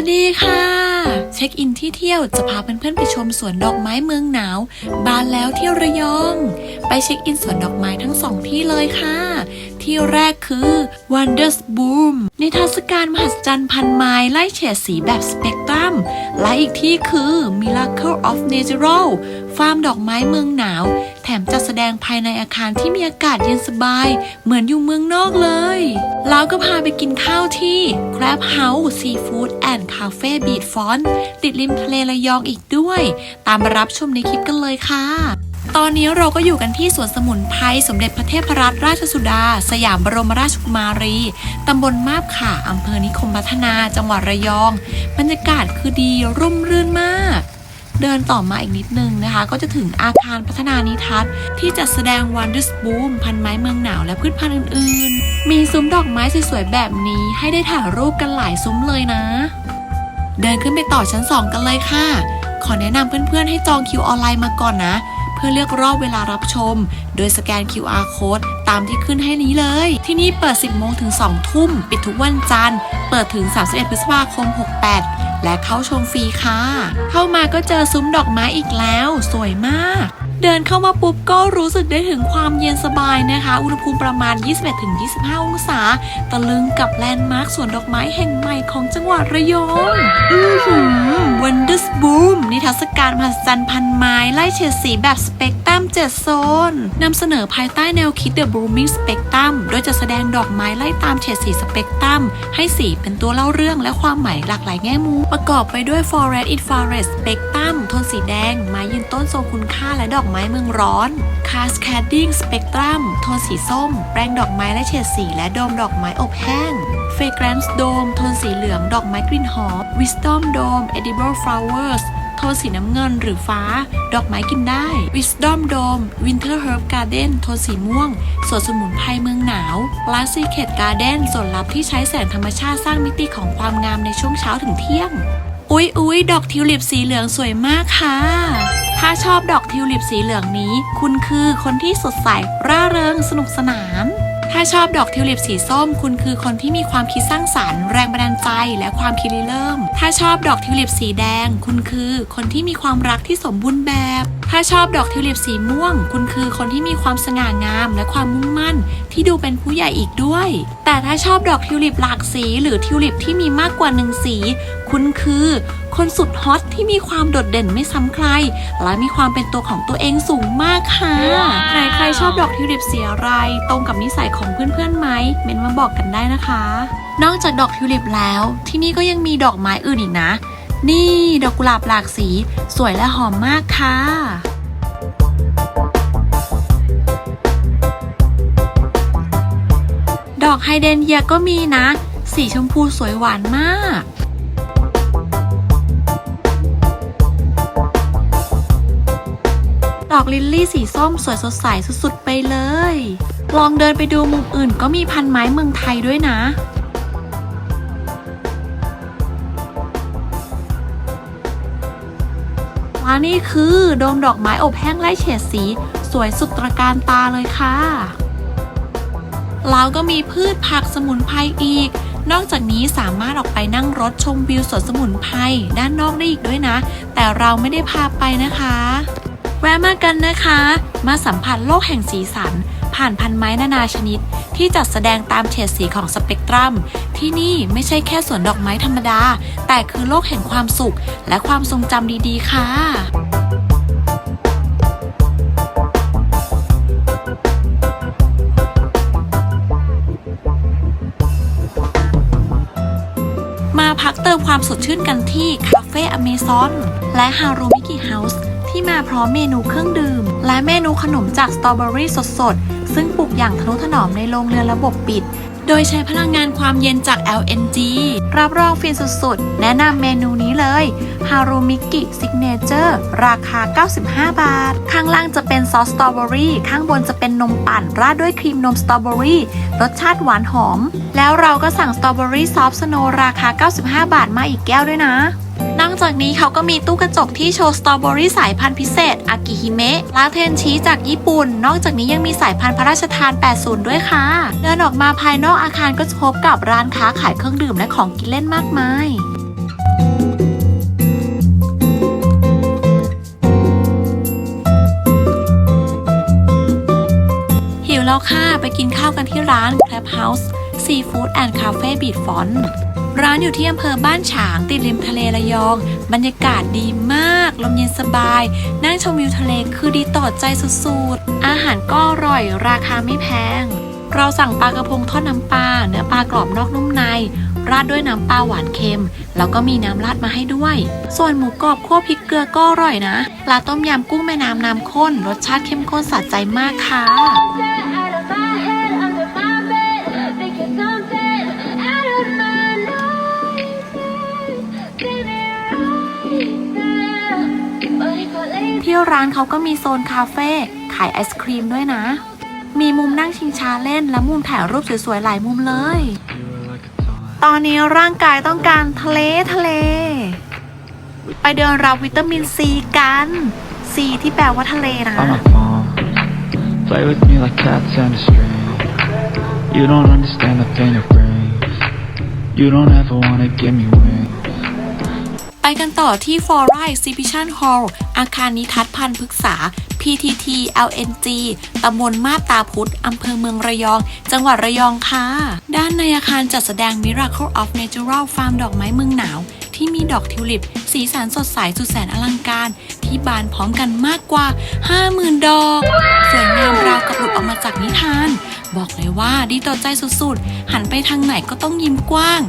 วัสดีค่ะ เช็คอินที่เที่ยวจะพาเพื่อนๆไปชมสวนดอกไม้เมืองหนาว บานแล้วที่ระยอง ไปเช็คอินสวนดอกไม้ทั้งสองที่เลยค่ะ ที่แรกคือ Wonders Boom ในเทรรศกาลมหัศจรรย์พันไม้ไล่เฉดสีแบบสเปกตรัมและอีกที่คือ Miracle of Natural ฟาร์มดอกไม้เมืองหนาว ถมจัดแสดงภายในอาคารที่มีอากาศเย็นสบาย เหมือนอยู่เมืองนอกเลย แล้วก็พาไปกินข้าวที่ Crab House Seafood and Cafe Beach Front ติดริมทะเลระยองอีกด้วย ตามมารับชมในคลิปกันเลยค่ะตอนนี้เราก็อยู่กันที่สวนสมุนไพรสมเด็จพระเทพรัตนราชสุดา สยามบรมราชกุมารี ตำบลมาบข่าอำเภอนิคมพัฒนา จังหวัดระยอง บรรยากาศคือดีร่มรื่นมาก เดินต่อมาอีกนิดนึงนะคะ ก็จะถึงอาคารพัฒนานิทัศน์ ที่จัดแสดง Wonders Boom พันไม้เมืองหนาวและพืชพันธุ์อื่นๆ มีซุ้มดอกไม้สวยๆแบบนี้ ให้ได้ถ่ายรูปกันหลายซุ้มเลยนะ เดินขึ้นไปต่อชั้น 2 กันเลยค่ะ ขอแนะนำเพื่อนๆให้จองคิวออนไลน์มาก่อนนะเพื่อเลือกรอบเวลารับชม โดยสแกน QR code ตามที่ขึ้นให้นี้เลย ที่นี่เปิด 10 โมงถึง 2 ทุ่ม ปิดทุกวันจันทร์ เปิดถึง 31 พฤษภาคม 68 และเข้าชมฟรีค่ะ เข้ามาก็เจอซุ้มดอกไม้อีกแล้ว สวยมาก เดินเข้ามาปุ๊บก็รู้สึกได้ถึงความเย็นสบายนะคะ อุณหภูมิประมาณ 21-25 องศา ตะลึงกับแลนด์มาร์คสวนดอกไม้แห่งใหม่ของจังหวัดระยองอือหือ Wonders Boom นิทรรศการมหัศจรรย์พันไม้ ไล่เฉดสีแบบสเปกตรัม7โซนนำเสนอภายใต้แนวคิด The Blooming Spectrum โดยจะแสดงดอกไม้ไล่ตามเฉดสีสเปกตรัมให้สีเป็นตัวเล่าเรื่องและความหมายหลากหลายแง่มุมประกอบไปด้วย Forest Infrared Spectrum โทนสีแดง ไม้ยืนต้นทรงคุณค่าและดอกไม้เมืองร้อน Cascading Spectrum โทนสีส้ม แปลงดอกไม้และเฉดสี และโดมดอกไม้อบแห้ง Fragrance Dome โทนสีเหลืองดอกไม้กลิ่นหอม Wisdom Dome Edible Flowers โทนสีน้ำเงินหรือฟ้า ดอกไม้กินได้ Wisdom Dome Winter Herb Garden โทนสีม่วง สวนสมุนไพรเมืองหนาว l a s i c a t Garden ส่วนลับที่ใช้แสงธรรมชาติสร้างมิติของความงามในช่วงเช้าถึงเที่ยง อุ๊ยอุ๊ยดอกทิวลิปสีเหลืองสวยมากค่ะ ถ้าชอบดอกทิวลิปสีเหลืองนี้ คุณคือคนที่สดใสร่าเริงสนุกสนาน ถ้าชอบดอกทิวลิปสีส้ม คุณคือคนที่มีความคิดสร้างสรรค์แรงบันดาลใจและความคิดริเริ่ม ถ้าชอบดอกทิวลิปสีแดง คุณคือคนที่มีความรักที่สมบูรณ์แบบ ถ้าชอบดอกทิวลิปสีม่วง คุณคือคนที่มีความสง่างามและความมุ่งมั่น ที่ดูเป็นผู้ใหญ่อีกด้วย แต่ถ้าชอบดอกทิวลิปหลากสี หรือทิวลิปที่มีมากกว่าหนึ่งสี คุณคือ คนสุดฮอตที่มีความโดดเด่นไม่ซ้ำใคร และมีความเป็นตัวของตัวเองสูงมากค่ะ ไหนใครชอบดอกทิวลิปสีอะไร ตรงกับนิสัยของเพื่อนๆไหมเมนมาบอกกันได้นะคะ นอกจากดอกทิวลิปแล้ว ที่นี่ก็ยังมีดอกไม้อื่นอีกนะ นี่ดอกกุหลาบหลากสี สวยและหอมมากค่ะดอกไฮเดรนเยียก็มีนะ สีชมพูสวยหวานมาก อกลิลลี่สีส้มสวยสดใสสุดๆไปเลย ลองเดินไปดูมุมอื่นก็มีพันไม้เมืองไทยด้วยนะและนี่คือโดมดอกไม้อบแห้งไล่เฉดสี สวยสุดตระการตาเลยค่ะ แล้วก็มีพืชผักสมุนไพรอีก นอกจากนี้สามารถออกไปนั่งรถชมวิวสวนสมุนไพรด้านนอกได้อีกด้วยนะ แต่เราไม่ได้พาไปนะคะ แวะมากันนะคะ มาสัมผัสโลกแห่งสีสัน ผ่านพันไม้นานาชนิด ที่จัดแสดงตามเฉดสีของสเปกตรัม ที่นี่ไม่ใช่แค่สวนดอกไม้ธรรมดา แต่คือโลกแห่งความสุข และความทรงจำดีๆ ค่ะมาพักเติมความสดชื่นกันที่คาเฟ่อเมซอนและฮารุมิกิเฮาส์ ที่มาพร้อมเมนูเครื่องดื่ม และเมนูขนมจากสตรอเบอรี่สดๆ ซึ่งปลูกอย่างทนุถนอมในโรงเรือนระบบปิด โดยใช้พลังงานความเย็นจาก LNG รับรองฟินสุดๆ แนะนำเมนูนี้เลยฮารุมิกิซิกเนเจอร์ราคา 95 บาท ข้างล่างจะเป็นซอสสตรอเบอรี่ ข้างบนจะเป็นนมปั่น ราดด้วยครีมนมสตรอเบอรี่ รสชาติหวานหอม แล้วเราก็สั่งสตรอเบอรี่ซอฟสโนราคา 95 บาทมาอีกแก้วด้วยนะ อกจากนี้เขาก็มีตู้กระจกที่โชว์สตรอเบอรี่สายพันธุ์พิเศษ อากิฮิเมะลาเทนชีจากญี่ปุ่น นอกจากนี้ยังมีสายพันธุ์พระราชทาน 80 ด้วยค่ะ เดินออกมาภายนอกอาคารก็จะพบกับร้านค้าขายเครื่องดื่มและของกินเล่นมากมายหิวแล้วค่ะ ไปกินข้าวกันที่ร้าน Crab House Seafood and Cafe Beat Font ร้านอยู่ที่อำเภอบ้านฉางติดริมทะเลระยอง บรรยากาศดีมาก ลมเย็นสบาย นั่งชมวิวทะเลคือดีต่อใจสุดๆ อาหารก็อร่อยราคาไม่แพง เราสั่งปลากระพงทอดน้ำปลาเนื้อปลากรอบนอกนุ่มใน ราดด้วยน้ำปลาหวานเค็ม แล้วก็มีน้ำราดมาให้ด้วย ส่วนหมูกรอบคั่วพริกเกลือก็อร่อยนะปลาต้มยำกุ้งแม่น้ำน้ำข้น รสชาติเข้มข้นสะใจมากค่ะ ที่ร้านเขาก็มีโซนคาเฟ่ขายไอศครีมด้วยนะ มีมุมนั่งชิงช้าเล่นและมุมถ่ายรูปสวยๆหลายมุมเลย ตอนนี้ร่างกายต้องการทะเลทะเล ไปเดินรับวิตามินซีกัน ซีที่แปลว่าทะเลนะ Play with me like cats and a string You don't understand the pain it brings. You don't ever wanna give me wings. ไปกันต่อที่ Fora Exhibition Hall อาคารนิทัศน์พันธ์พฤกษา PTT LNG ตำบลมาบตาพุธอำเภอเมืองระยอง จังหวัดระยองค่ะ ด้านในอาคารจัดแสดง Miracle of Natural ฟาร์มดอกไม้เมืองหนาว ที่มีดอกทิวลิป สีสันสดใสสุดแสนอลังการ ที่บานพร้อมกันมากกว่า 50,000 ดอก สวยงามราวกับหลุดออกมาจากนิทาน บอกเลยว่าดีต่อใจสุดๆ หันไปทางไหนก็ต้องยิ้มกว้าง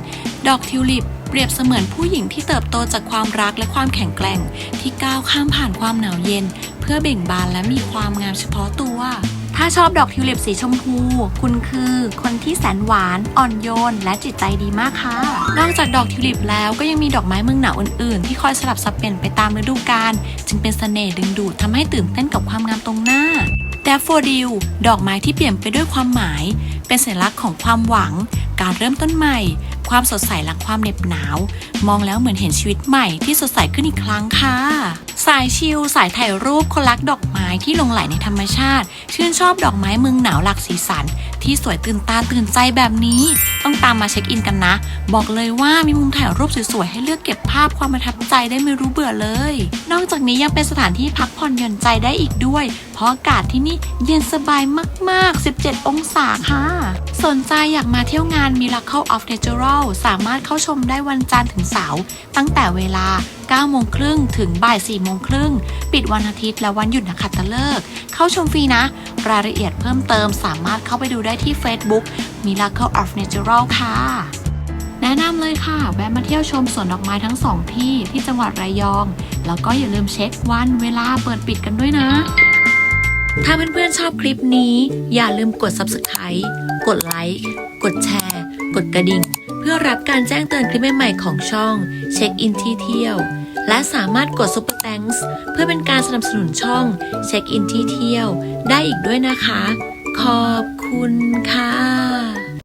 ดอกทิวลิป เปรียบเสมือนผู้หญิงที่เติบโตจากความรักและความแข็งแกร่ง ที่ก้าวข้ามผ่านความหนาวเย็น เพื่อเบ่งบานและมีความงามเฉพาะตัว ถ้าชอบดอกทิวลิปสีชมพู คุณคือคนที่แสนหวาน อ่อนโยน และจิตใจดีมากค่ะ นอกจากดอกทิวลิปแล้วก็ยังมีดอกไม้เมืองหนาวอื่นๆ ที่คอยสลับสับเปลี่ยนไปตามฤดูกาลจึงเป็นเสน่ห์ดึงดูดทำให้ตื่นเต้นกับความงามตรงหน้าแดฟโฟดิลดอกไม้ที่เปลี่ยนไปด้วยความหมาย เป็นสัญลักษณ์ของความหวัง การเริ่มต้นใหม่ ความสดใสหลังความเหน็บหนาว มองแล้วเหมือนเห็นชีวิตใหม่ที่สดใสขึ้นอีกครั้งค่ะ สายชิลสายถ่ายรูปคนรักดอกไม้ที่ลงไหลในธรรมชาติ ชื่นชอบดอกไม้เมืองหนาวหลากสีสัน ที่สวยตื่นตาตื่นใจแบบนี้ ต้องตามมาเช็คอินกันนะ บอกเลยว่ามีมุมถ่ายรูปสวยๆให้เลือกเก็บภาพความประทับใจได้ไม่รู้เบื่อเลย นอกจากนี้ยังเป็นสถานที่พักผ่อนหย่อนใจได้อีกด้วย เพราะอากาศที่นี่เย็นสบายมาก ๆ 17 องศาค่ะ สนใจอยากมาเที่ยวงาน Miracle of Natural สามารถเข้าชมได้วันจันทร์ถึงเสาร์ตั้งแต่เวลา 9 โมงครึ่งถึงบ่าย 4 โมงครึ่ง ปิดวันอาทิตย์และวันหยุดนักขัตฤกษ์เข้าชมฟรีนะ รายละเอียดเพิ่มเติมสามารถเข้าไปดูได้ที่ Facebook Miracle of Natural ค่ะ แนะนำเลยค่ะ แวะมาเที่ยวชมสวนดอกไม้ทั้งสองที่ที่จังหวัดระยอง แล้วก็อย่าลืมเช็ควันเวลาเปิดปิดกันด้วยนะ ถ้าเพื่อนๆชอบคลิปนี้ อย่าลืมกด Subscribe กดไลค์กดแชร์ กดกระดิ่ง เพื่อรับการแจ้งเตือนคลิปใหม่ๆของช่องเช็คอินที่เที่ยว และสามารถกด Super Thanks เพื่อเป็นการสนับสนุนช่องเช็คอินที่เที่ยว ได้อีกด้วยนะคะ ขอบคุณค่ะ